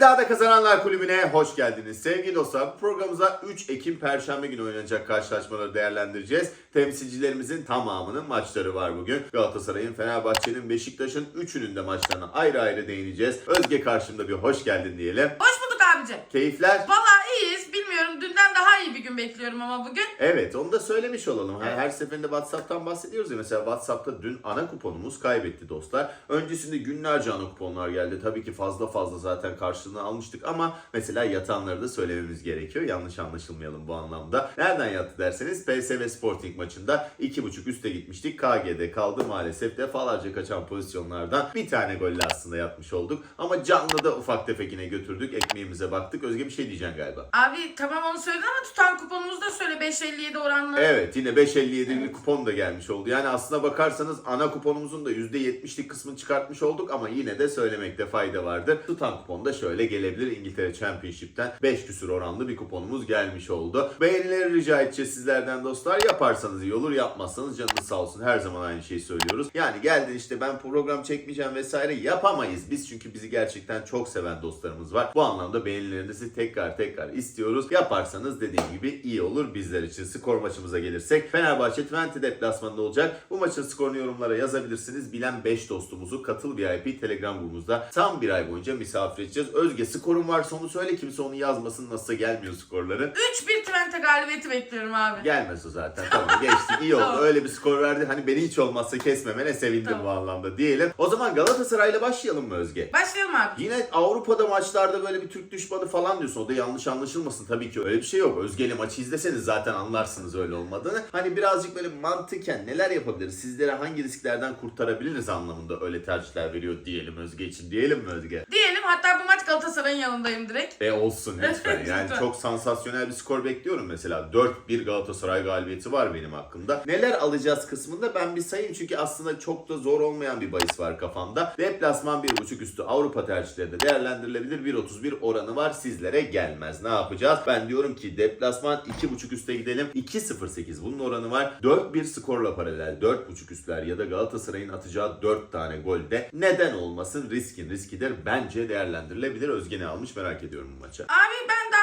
İddiada Kazananlar Kulübü'ne hoş geldiniz. Sevgili dostlar bu programımıza 3 Ekim Perşembe günü oynanacak karşılaşmaları değerlendireceğiz. Temsilcilerimizin tamamının maçları var bugün. Galatasaray'ın, Fenerbahçe'nin, Beşiktaş'ın üçünün de maçlarına ayrı ayrı değineceğiz. Özge karşımda bir hoş geldin diyelim. Hoş bulduk abici. Keyifler? Valla iyiyiz. Bilmiyorum dünden daha iyi bir gün bekliyorum ama bugün. Evet onu da söylemiş olalım. Her, her seferinde WhatsApp'tan bahsediyoruz ya. Mesela WhatsApp'ta dün ana kuponumuz kaybetti dostlar. Öncesinde günlerce ana kuponlar geldi. Tabii ki fazla fazla zaten karşılığını almıştık ama mesela yatanları da söylememiz gerekiyor. Yanlış anlaşılmayalım bu anlamda. Nereden yattı derseniz PSV Sporting maçında 2.5 üste gitmiştik. KG'de kaldı maalesef. Defalarca kaçan pozisyonlardan bir tane golle aslında yatmış olduk. Ama canlı da ufak tefek yine götürdük. Ekmeğimize baktık. Özge bir şey diyeceksin galiba. Abi tamam onu söyledin ama tutan kuponumuzu da söyle 5.57 oranlı. Evet yine 5.57'lik Evet. kupon da gelmiş oldu. Yani aslına bakarsanız ana kuponumuzun da %70'lik kısmını çıkartmış olduk ama yine de söylemekte fayda vardır. Tutan kupon da şöyle gelebilir. İngiltere Championship'ten 5 küsür oranlı bir kuponumuz gelmiş oldu. Beğenileri rica edeceğiz sizlerden dostlar. Yaparsanız iyi olur yapmazsanız canınız sağ olsun. Her zaman aynı şeyi söylüyoruz. Yani geldin işte ben program çekmeyeceğim vesaire yapamayız biz. Çünkü bizi gerçekten çok seven dostlarımız var. Bu anlamda beğenilerinizi tekrar tekrar istiyoruz. Yaparsanız dediğim gibi iyi olur bizler için. Skor maçımıza gelirsek Fenerbahçe Twente deplasmanında olacak. Bu maçın skorunu yorumlara yazabilirsiniz. Bilen 5 dostumuzu Katıl VIP Telegram grubumuzda tam bir ay boyunca misafir edeceğiz. Özge skorun varsa onu söyle kimse onu yazmasın nasılsa gelmiyor skorları. 3-1 Twente galibiyeti bekliyorum abi. Gelmez o zaten. Tamam geçti. iyi oldu. Tamam. Öyle bir skor verdi. Hani beni hiç olmazsa kesmemene sevindim Tamam. bu anlamda diyelim. O zaman Galatasaray'la başlayalım mı Özge? Başlayalım abi. Yine Avrupa'da maçlarda böyle bir Türk düşmanı falan diyorsun. O da yanlış anlaşılmasın. Tabii ki öyle bir şey yok. Özge'yle maçı izleseniz zaten anlarsınız öyle olmadığını. Hani birazcık böyle mantıken neler yapabiliriz? Sizlere hangi risklerden kurtarabiliriz anlamında öyle tercihler veriyor diyelim Özge için. Diyelim mi Özge? Diyelim hatta bu maç Galatasaray'ın yanındayım direkt. E olsun lütfen. Yani çok sansasyonel bir skor bekliyorum mesela. 4-1 Galatasaray galibiyeti var benim hakkımda. Neler alacağız kısmında ben bir sayayım çünkü aslında çok da zor olmayan bir bahis var kafamda. Deplasman 1.5 üstü Avrupa tercihleri de değerlendirilebilir. 1.31 oranı var sizlere gelmez. Ne yapacağız? Ben diyorum ki deplasman 2.5 üste gidelim. 2.08 bunun oranı var. 4-1 skorla paralel 4.5 üstler ya da Galatasaray'ın atacağı 4 tane golde neden olmasın riskin riskidir. Bence değerlendirilebilir. Özge ne almış merak ediyorum bu maça. Abi ben daha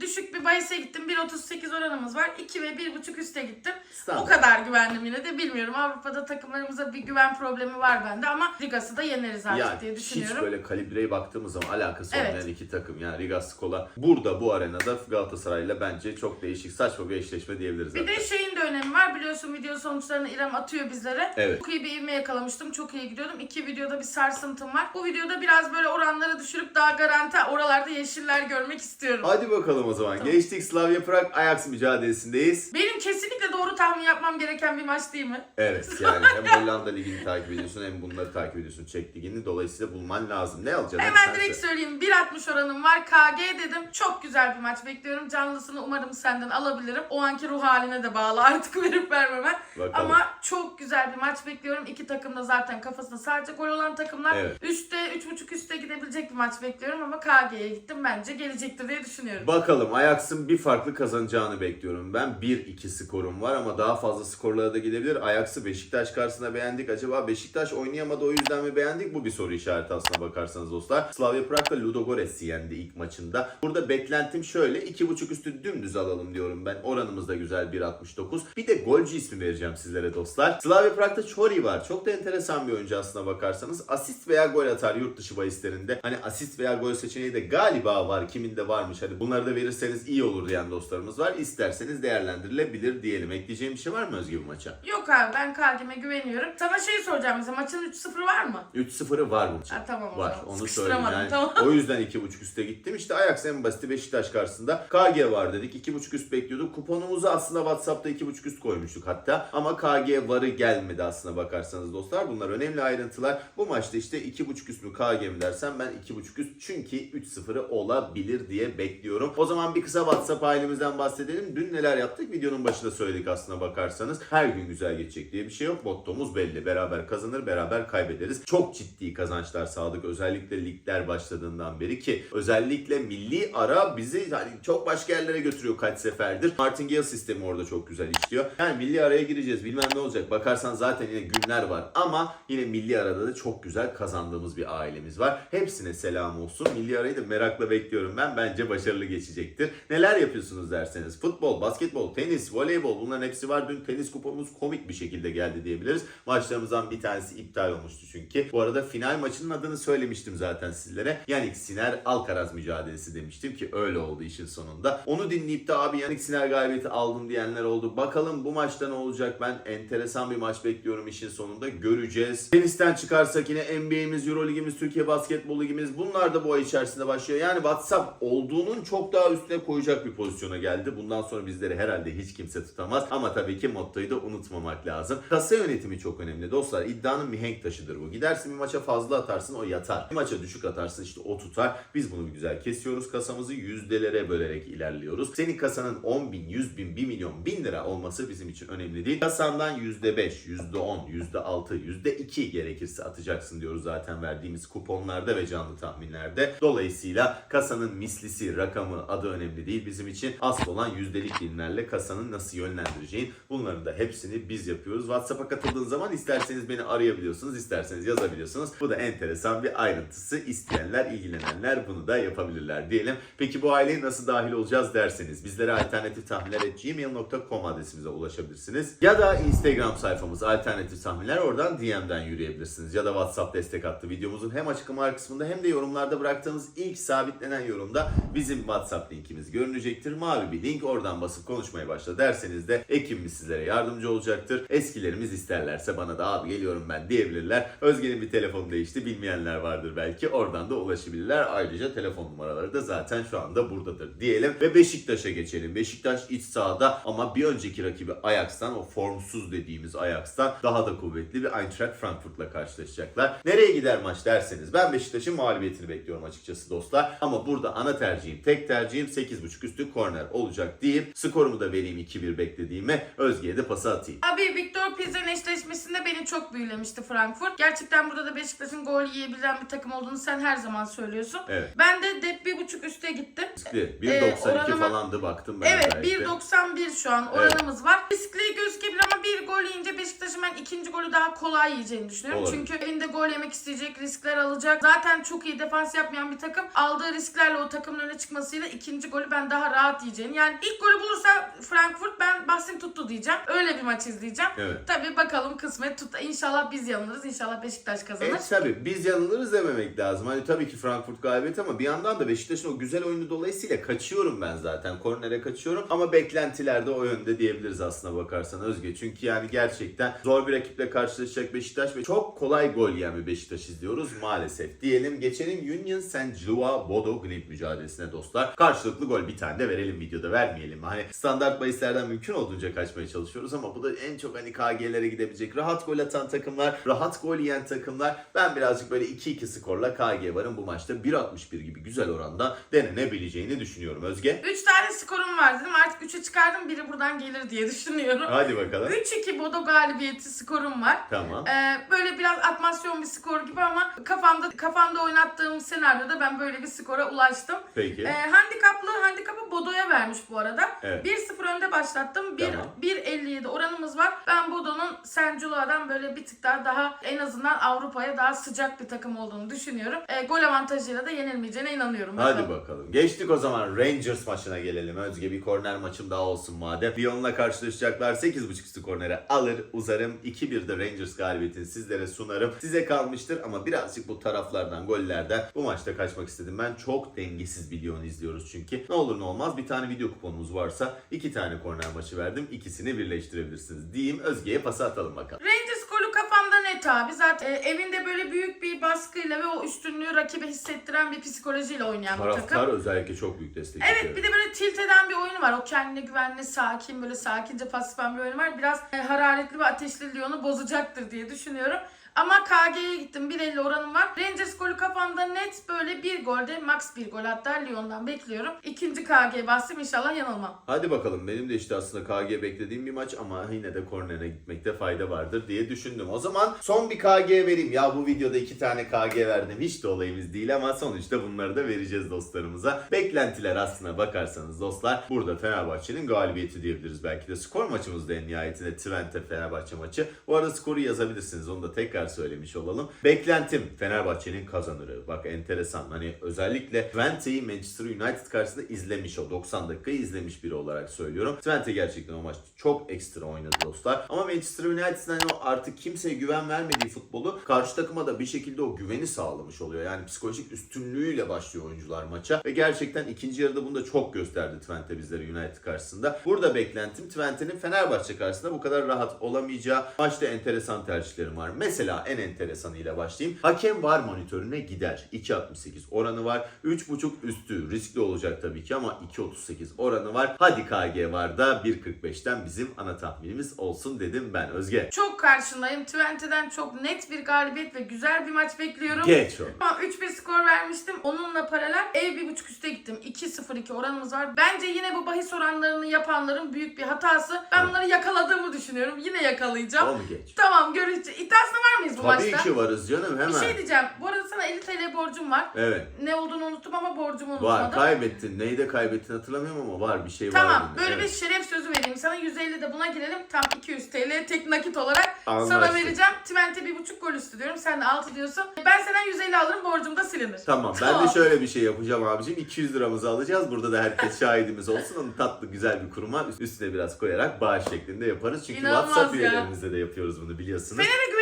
düşük bir bahise gittim. 1.38 oranımız var. 2 ve 1.5 üste gittim. Standart. O kadar güvendim yine de bilmiyorum. Avrupa'da takımlarımıza bir güven problemi var bende ama Rigas'ı da yeneriz artık Yani diye hiç düşünüyorum. böyle kalibreye baktığımız zaman alakası Evet. olmayan iki takım. Yani Rigas Skola burada bu arenada Galatasaray'la bence çok değişik saçma bir eşleşme diyebiliriz Bir zaten. de şeyin de önemi var. Biliyorsun video sonuçlarını İrem atıyor bizlere. Evet. Çok iyi bir ivme yakalamıştım. Çok iyi gidiyordum. İki videoda bir sarsıntım var. Bu videoda biraz böyle oranları düşürüp daha garanti oralarda yeşiller görmek istiyorum. Hadi bakalım o zaman. Tamam. Geçtik Slavia Prag Ajax mücadelesindeyiz. Benim kesinlikle doğru tahmin yapmam gereken bir maç değil mi? Evet yani hem Hollanda Ligi'ni takip ediyorsun hem bunları takip ediyorsun Çek Ligi'ni. Dolayısıyla bulman lazım. Ne alacaksın? Hemen direkt söyle. söyleyeyim. 1.60 oranım var. KG dedim. Çok güzel bir maç bekliyorum. Canlısını umarım senden alabilirim. O anki ruh haline de bağlı artık verip vermemen. Bakalım. Ama çok güzel bir maç bekliyorum. İki takım da zaten kafasında sadece gol olan takımlar. Evet. Üste, 3.5 üste gidebilecek bir maç bekliyorum ama KG'ye gittim. Bence gelecektir diye düşünüyorum. Bakalım Ajax'ın bir farklı kazanacağını bekliyorum. Ben 1-2 skorum var ama daha fazla skorlara da gidebilir. Ajax'ı Beşiktaş karşısında beğendik. Acaba Beşiktaş oynayamadı o yüzden mi beğendik? Bu bir soru işareti aslına bakarsanız dostlar. Slavia Prag da Ludogorets'i yendi ilk maçında. Burada beklentim şöyle. 2.5 üstü dümdüz alalım diyorum ben. Oranımız da güzel 1.69. Bir de golcü ismi vereceğim sizlere dostlar. Slavia Prag'da Chori var. Çok da enteresan bir oyuncu aslına bakarsanız. Asist veya gol atar yurt dışı bahislerinde. Hani asist veya gol seçeneği de galiba var. Kiminde varmış. Hadi bunları da verirseniz iyi olur diyen dostlarımız var. İsterseniz değerlendirilebilir diyelim. Ekleyeceğim bir şey var mı Özge bu maça? Yok abi ben KG'me güveniyorum. Sana şey soracağım mesela maçın 3-0 var mı? 3-0'ı var bu maçın. Ha, tamam o Var. zaman. Onu söyleyeyim. Sıkıştıramadım, Yani tamam. O yüzden 2.5 üste gittim. İşte Ajax en basiti Beşiktaş karşısında. KG var dedik. 2.5 üst bekliyorduk. Kuponumuzu aslında WhatsApp'ta 2.5 üst koymuştuk hatta. Ama KG varı gelmedi aslına bakarsanız dostlar. Bunlar önemli ayrıntılar. Bu maçta işte 2.5 üst mü KG mi dersen ben 2.5 üst. Çünkü 3-0'ı olabilir diye bekliyorum. O zaman bir kısa WhatsApp ailemizden bahsedelim. Dün neler yaptık? Videonun başında söyledik aslına bakarsanız. Her gün güzel geçecek diye bir şey yok. Mottomuz belli. Beraber kazanır, beraber kaybederiz. Çok ciddi kazançlar sağladık. Özellikle ligler başladığından beri ki özellikle milli ara bizi hani çok başka yerlere götürüyor kaç seferdir. Martingale sistemi orada çok güzel işliyor. Yani milli araya gireceğiz. Bilmem ne olacak. Bakarsan zaten yine günler var. Ama yine milli arada da çok güzel kazandığımız bir ailemiz var. Hepsine selam olsun. Milli arayı da merakla bekliyorum ben. Bence başarılı geçecektir. Neler yapıyorsunuz derseniz. Futbol, basketbol, tenis, voleybol bunların hepsi var. Dün tenis kuponumuz komik bir şekilde geldi diyebiliriz. Maçlarımızdan bir tanesi iptal olmuştu çünkü. Bu arada final maçının adını söylemiştim zaten sizlere. Yannick Sinner Alcaraz mücadelesi demiştim ki öyle oldu işin sonunda. Onu dinleyip de abi Yannick Sinner galibiyeti aldım diyenler oldu. Bakalım bu maçta ne olacak? Ben enteresan bir maç bekliyorum işin sonunda. Göreceğiz. Tenisten çıkarsak yine NBA'miz, Euroligimiz, Türkiye Basketbol Ligimiz bunlar da bu ay içerisinde başlıyor. Yani WhatsApp olduğunun çok daha üstüne koyacak bir pozisyona geldi. Bundan sonra bizleri herhalde hiç kimse tutamaz. Ama tabii ki mottoyu da unutmamak lazım. Kasa yönetimi çok önemli dostlar. İddianın mihenk taşıdır bu. Gidersin bir maça fazla atarsın o yatar. Bir maça düşük atarsın işte o tutar. Biz bunu güzel kesiyoruz. Kasamızı yüzdelere bölerek ilerliyoruz. Senin kasanın 10 bin, 100 bin, 1 milyon, 1000 lira olması bizim için önemli değil. Kasandan %5, %10, %6, %2 gerekirse atacaksın diyoruz zaten verdiğimiz kuponlarda ve canlı tahminlerde. Dolayısıyla kasanın mislisi, rakamı, adı önemli değil bizim için. Asıl olan yüzdelik dilimlerle kasanın nasıl yönlendireceğin. Bunların da hepsini biz yapıyoruz. WhatsApp'a katıldığın zaman isterseniz beni arayabiliyorsunuz, isterseniz yazabiliyorsunuz. Bu da enteresan bir ayrıntısı. İsteyenler, ilgilenenler bunu da yapabilirler diyelim. Peki bu aileye nasıl dahil olacağız derseniz bizlere alternatif tahminler gmail.com adresimize ulaşabilirsiniz. Ya da Instagram sayfamız alternatif tahminler oradan DM'den yürüyebilirsiniz. Ya da WhatsApp destek hattı videomuzun hem açıklama kısmında hem de yorumlarda bıraktığımız ilk sabitlenen yorumda bizim WhatsApp linkimiz görünecektir. Mavi bir link oradan basıp konuşmaya başla derseniz de ekibimiz sizlere yardımcı olacaktır. Eskilerimiz isterlerse bana da abi geliyorum ben diyebilirler. Özge'nin bir telefonu değişti bilmeyenler vardır belki oradan da ulaşabilirler. Ayrıca telefon numaraları da zaten şu anda buradadır diyelim. Ve Beşiktaş'a geçelim. Beşiktaş iç sahada ama bir önceki rakibi Ajax'tan o formsuz dediğimiz Ajax'tan daha da kuvvetli bir Eintracht Frankfurt'la karşılaşacaklar. Nereye gider maç derseniz ben Beşiktaş'ın mağlubiyetini bekliyorum açıkçası dostlar. Ama burada ana tercihim, tek tercihim 8.5 üstü korner olacak deyip skorumu da vereyim 2-1 beklediğime Özge'ye de pası atayım. Abi Victor Pilsen eşleşmesinde beni çok büyülemişti Frankfurt. Gerçekten burada da Beşiktaş'ın gol yiyebilen bir takım olduğunu sen her zaman söylüyorsun. Evet. Ben de dep bir buçuk üste gittim. Riskli. 1.92 Ee, oranıma- falandı baktım ben Evet özellikle. 1.91 şu an oranımız var. Riskli gözükebilir ama bir gol yiyince Beşiktaş'ın ben ikinci golü daha kolay yiyeceğini düşünüyorum. Olabilir. Çünkü elinde gol yemek isteyecek, riskler alacak. Zaten çok iyi defans yapmayan bir takım. Aldığı risklerle o takımın öne çıkmasıyla ikinci golü ben daha rahat yiyeceğini. Yani ilk golü bulursa Frankfurt ben bahsim tuttu diyeceğim. Öyle bir maç izleyeceğim. Evet. Tabii bakalım kısmet tut. İnşallah biz yanılırız. İnşallah Beşiktaş kazanır. Evet tabii biz yanılırız dememek lazım. Hani tabii ki Frankfurt galibiyet ama bir yandan da Beşiktaş'ın o güzel oyunu dolayısıyla kaçıyorum ben zaten. Kornere kaçıyorum ama beklentiler de o yönde diyebiliriz aslına bakarsan Özge. Çünkü yani gerçekten zor bir rakiple karşılaşacak Beşiktaş ve çok kolay gol yiyen bir Beşiktaş izliyoruz maalesef. Diyelim geçelim Union Saint-Gillois Bodo Glimt mücadelesine dostlar. Karşılıklı gol bir tane de verelim videoda vermeyelim. Hani standart bahislerden mümkün olduğunca kaçmaya çalışıyoruz ama bu da en çok hani KG'lere gidebilecek rahat gol atan takımlar, rahat gol yiyen takımlar. Ben birazcık böyle 2-2 skorla KG varım bu maçta 1.61 gibi güzel oranda denenebileceğini düşünüyorum Özge. 3 tane skorum var dedim. Artık 3'e çıkardım. Biri buradan gelir diye düşünüyorum. Hadi bakalım. 3-2 Bodo galibiyeti skorum var. Tamam. Ee, böyle biraz atmasyon bir skor gibi ama kafamda kafamda oynattığım senaryoda ben böyle bir skora ulaştım. Peki. Ee, handikaplı handikapı Bodo'ya vermiş bu arada. Evet. 1-0 önde başlattım. 1 Tamam. 1.57 oranımız var. Ben Bodo'nun Sencula'dan böyle bir tık daha daha en azından Avrupa'ya daha sıcak bir takım olduğunu düşünüyorum. Ee, gol avantajıyla da yenilmeyeceğine inanıyorum. Hadi Bakalım. Geçtik o zaman Rangers maçına gelelim. Özge bir korner maçım daha olsun madem. Lyon'la karşılaşacaklar. 8.5 üstü kornere alır uzarım. 2-1 de Rangers galibiyetini sizlere sunarım. Size kalmıştır ama birazcık bu taraflardan gollerden bu maçta kaçmak istedim. Ben çok dengesiz bir Lyon izliyoruz çünkü. Ne olur ne olmaz bir tane video kuponumuz varsa iki tane korner maçı verdim. İkisini birleştirebilirsiniz. Diyeyim Özge'ye pası atalım bakalım. Rangers golü kafamda net abi. Zaten e, evinde böyle büyük bir baskıyla ve o üstünlüğü rakibe hissettiren bir psikolojiyle oynayan bir takım. Taraftar özellikle çok büyük destek Evet bir de böyle tilt eden bir oyunu var. O kendine güvenli, sakin, böyle sakince pas bir oyunu var. Biraz e, hararetli ve ateşli Lyon'u bozacaktır diye düşünüyorum. Ama KG'ye gittim. 1.50 oranım var. Rangers golü kafamda net böyle bir golde max bir gol hatta Lyon'dan bekliyorum. İkinci KG bastım inşallah yanılmam. Hadi bakalım benim de işte aslında KG beklediğim bir maç ama yine de kornere gitmekte fayda vardır diye düşündüm. O zaman son bir KG vereyim. Ya bu videoda iki tane KG verdim. Hiç de olayımız değil ama sonuçta bunları da vereceğiz dostlarımıza. Beklentiler aslına bakarsanız dostlar burada Fenerbahçe'nin galibiyeti diyebiliriz. Belki de skor maçımızda en nihayetinde Twente Fenerbahçe maçı. Bu arada skoru yazabilirsiniz. Onu da tekrar söylemiş olalım. Beklentim Fenerbahçe'nin kazanırı. Bak enteresan. Hani özellikle Twente'yi Manchester United karşısında izlemiş o. 90 dakikayı izlemiş biri olarak söylüyorum. Twente gerçekten o maçta çok ekstra oynadı dostlar. Ama Manchester United'ın hani o artık kimseye güven vermediği futbolu karşı takıma da bir şekilde o güveni sağlamış oluyor. Yani psikolojik üstünlüğüyle başlıyor oyuncular maça. Ve gerçekten ikinci yarıda bunu da çok gösterdi Twente bizlere United karşısında. Burada beklentim Twente'nin Fenerbahçe karşısında bu kadar rahat olamayacağı maçta enteresan tercihlerim var. Mesela en enteresanıyla başlayayım. Hakem var monitörüne gider. 2.68 oranı var. 3.5 üstü riskli olacak tabii ki ama 2.38 oranı var. Hadi KG var da 1.45'ten bizim ana tahminimiz olsun dedim ben Özge. Çok karşındayım. Twente'den çok net bir galibiyet ve güzel bir maç bekliyorum. Geç o. Ama 3-1 skor vermiştim. Onunla paralel ev 1.5 üste gittim. 2-0-2 oranımız var. Bence yine bu bahis oranlarını yapanların büyük bir hatası. Ben bunları yakaladığımı düşünüyorum. Yine yakalayacağım. Onu geç. Tamam göreceğiz. İddiasına var mıyız bu Tabii maçta? ki varız canım hemen. Bir şey diyeceğim. Bu arada sana 50 TL borcum var. Evet. Ne olduğunu unuttum ama borcumu Var. unutmadım. Kaybettin. Neyi de kaybettin hatırlamıyorum ama var bir şey var. Tamam böyle Evet. bir şeref sözü vereyim sana 150 de buna girelim tam 200 TL tek nakit olarak sana Anlaştık. vereceğim. Twente bir buçuk gol üstü diyorum sen de 6 diyorsun. Ben senden 150 alırım borcum da silinir. Tamam ben de şöyle bir şey yapacağım abicim. 200 liramızı alacağız. Burada da herkes şahidimiz olsun. Onu tatlı güzel bir kuruma üstüne biraz koyarak bağış şeklinde yaparız. Çünkü İnanılmaz WhatsApp ya. üyelerimizde de yapıyoruz bunu biliyorsunuz. Fener'e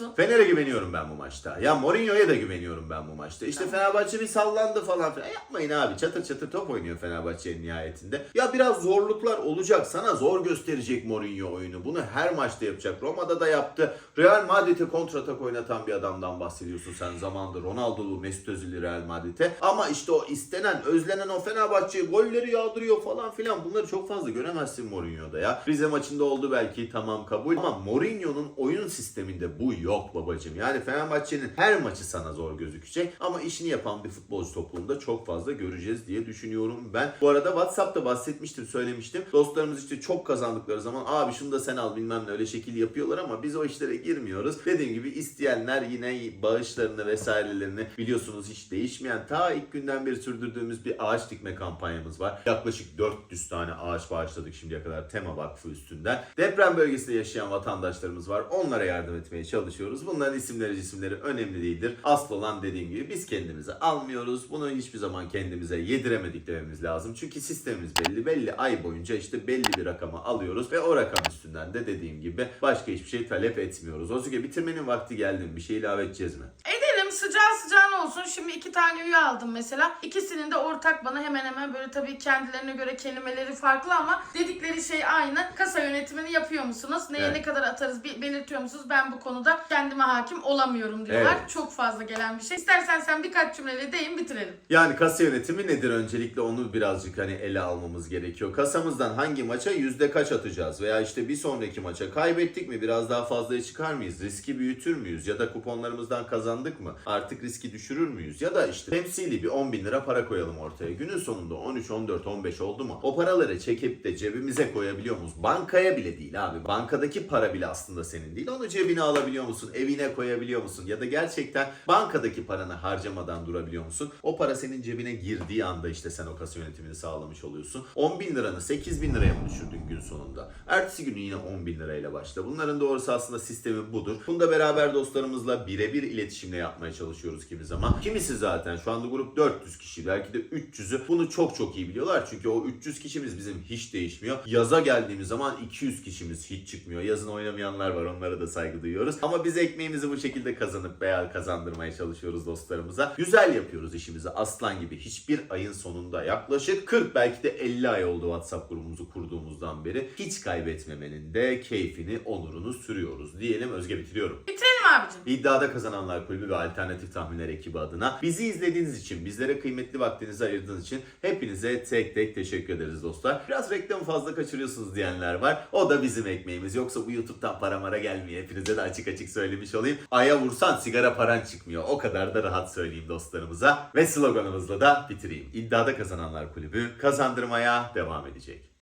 musun? Fener'e güveniyorum ben bu maçta. Ya Mourinho'ya da güveniyorum ben bu maçta. İşte Fenerbahçe bir sallandı falan filan. Yapmayın abi. Çatır çatır top oynuyor Fenerbahçe'nin nihayetinde. Ya biraz zorluklar olacak. Sana zor gösterecek Mourinho oyunu. Bunu her maçta yapacak. Roma'da da yaptı. Real Madrid'e kontratak oynatan bir adamdan bahsediyorsun sen zamanında. Ronaldo'lu, Mesut Özil'i Real Madrid'e. Ama işte o istenen, özlenen o Fenerbahçe'ye golleri yağdırıyor falan filan. Bunları çok fazla göremezsin Mourinho'da ya. Rize maçında oldu belki tamam kabul. Ama Mourinho'nun oyun sisteminde bu yok babacım. Yani Fenerbahçe'nin her maçı sana zor gözükecek. Ama işini yapan bir futbolcu topluluğunda çok fazla göreceğiz diye düşünüyorum ben. Bu arada WhatsApp'ta bahsetmiştim, söylemiştim. Dostlarımız işte çok kazandıkları zaman abi şunu da sen al bilmem ne öyle şekil yapıyorlar ama biz o işlere girmiyoruz. Dediğim gibi isteyenler yine bağışlarını vesairelerini biliyorsunuz hiç değişmeyen ta ilk günden beri sürdürdüğümüz bir ağaç dikme kampanyamız var. Yaklaşık 400 tane ağaç bağışladık şimdiye kadar Tema Vakfı üstünden. Deprem bölgesinde yaşayan vatandaşlarımız var. Onlara yardım etmeye çalışıyoruz. Bunların isimleri cisimleri önemli değildir. Asıl olan dediğim gibi biz kendimize almıyoruz. Bunu hiçbir zaman kendimize yediremedik dememiz lazım. Çünkü sistemimiz belli. Belli ay boyunca işte belli bir rakamı alıyoruz ve o rakam üstünden de dediğim gibi başka hiçbir şey talep etmiyoruz. O yüzden bitirmenin vakti geldi mi? Bir şey ilave edeceğiz mi? Edelim sıcağı sıcağına olsun. Şimdi iki tane üye aldım mesela. İkisinin de ortak bana hemen hemen böyle tabii kendilerine göre kelimeleri farklı ama dedikleri şey aynı. Kasa yönetimini yapıyor musunuz? Neye Evet. ne kadar atarız bir belirtiyor musunuz? Ben bu konuda kendime hakim olamıyorum diyorlar. Evet. Çok fazla gelen bir şey. İstersen sen birkaç cümleyle deyin bitirelim. Yani kasa yönetimi nedir öncelikle onu birazcık hani ele almamız gerekiyor. Kasamızdan hangi maça yüzde kaç atacağız veya işte bir sonraki maça kaybettik mi biraz daha fazlaya çıkar mıyız? Riski büyütür müyüz? Ya da kuponlarımızdan kazandık mı? Artık riski düşürür müyüz? Ya da işte temsili bir 10 bin lira para koyalım ortaya. Günün sonunda 13, 14, 15 oldu mu? O paraları çekip de cebimize koyabiliyor muyuz? Bankaya bile değil abi. Bankadaki para bile aslında senin değil. Onu cebine alabiliyor musun? Evine koyabiliyor musun? Ya da gerçekten bankadaki paranı harcamadan durabiliyor musun? O para senin cebine girdiği anda işte sen o kasa yönetimini sağlamış oluyorsun. 10 bin liranı 8 bin liraya mı düşürdün gün sonunda? Ertesi günü yine 10 bin lirayla başla. Bunların doğrusu aslında sistemi budur. Bunu da beraber dostlarımızla birebir iletişimle yapmaya çalışıyoruz kimi zaman. Kimisi zaten şu anda grup 400 kişi belki de 300'ü bunu çok çok iyi biliyorlar. Çünkü o 300 kişimiz bizim hiç değişmiyor. Yaza geldiğimiz zaman 200 kişimiz hiç çıkmıyor. Yazın oynamayanlar var onlara da saygı duyuyoruz. Ama biz ekmeğimizi bu şekilde kazanıp veya kazandırmaya çalışıyoruz dostlarımıza. Güzel yapıyoruz işimizi aslan gibi. Hiçbir ayın sonunda yaklaşık 40 belki de 50 ay oldu WhatsApp grubumuzu kurduğumuzdan beri. Hiç kaybetmemenin de keyfini, onurunu sürüyoruz diyelim. Özge bitiriyorum. Bitirelim abicim. İddiada Kazananlar Kulübü ve Alternatif Tahminler ekibi adına bizi izlediğiniz için, bizlere kıymetli vaktinizi ayırdığınız için hepinize tek tek teşekkür ederiz dostlar. Biraz reklamı fazla kaçırıyorsunuz diyenler var. O da bizim ekmeğimiz. Yoksa bu YouTube'dan para mara gelmiyor. Hepinize de açık açık söylemiş olayım. Aya vursan sigara paran çıkmıyor. O kadar da rahat söyleyeyim dostlarımıza. Ve sloganımızla da bitireyim. İddiada Kazananlar Kulübü kazandırmaya devam edecek.